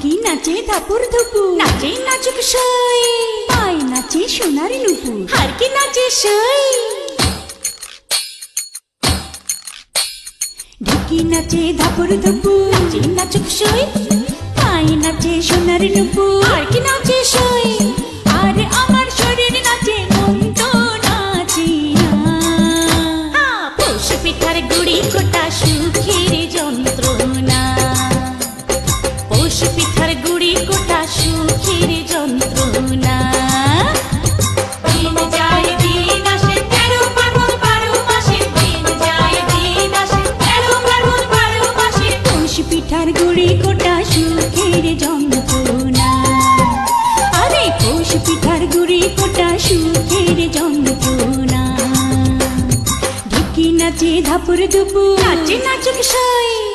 ঢুকি নাচে ধাপুর ধুপু। নাচে নাচুক সই। পাই নাচে সোনার নুপু। আর কি নাচে সই। ঢুকি নাচে ধাপুর ধুপু। নাচে নাচুক সই। পাই নাচে সোনার নুপু। আর কি নাচে সুখের যন্ত্রণা আরে কোষ পিঠার গুড়ি কোটা সুখের যন্ত্রণা ঢুকি নাচে ধাপুর দুপুর নাচে নাচুক সই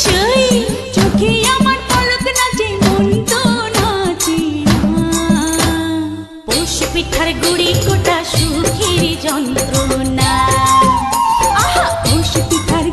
সই চোখে আমার পলক নাচে মন তো নাচে পৌষ পিঠার গুড়ি কোটা সুখের যন্ত্রণা। আহা, পৌষ পিঠার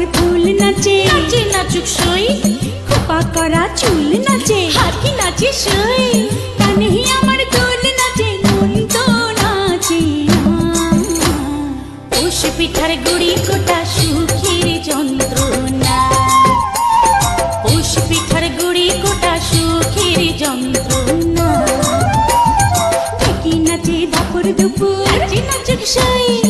মাথার ফুল নাচে। নাচে নাচুক সই। খোপা করা চুল নাচে। হাত নাচে সই। কানে আমার দোল নাচে মন তো নাচে। না। পিঠার গুড়ি কোটা সুখের যন্ত্রণা। পৌষ পিঠার গুড়ি কোটা সুখের যন্ত্রণা। নাচে দাপর দুপুর। নাচে নাচুক সই।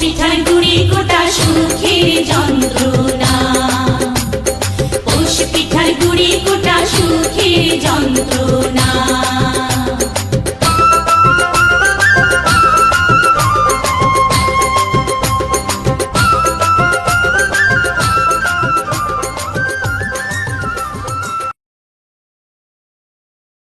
পিঠার গুড়ি কোটা সুখের যন্ত্রণা। পৌষ পিঠার গুড়ি কোটা সুখের যন্ত্রণা।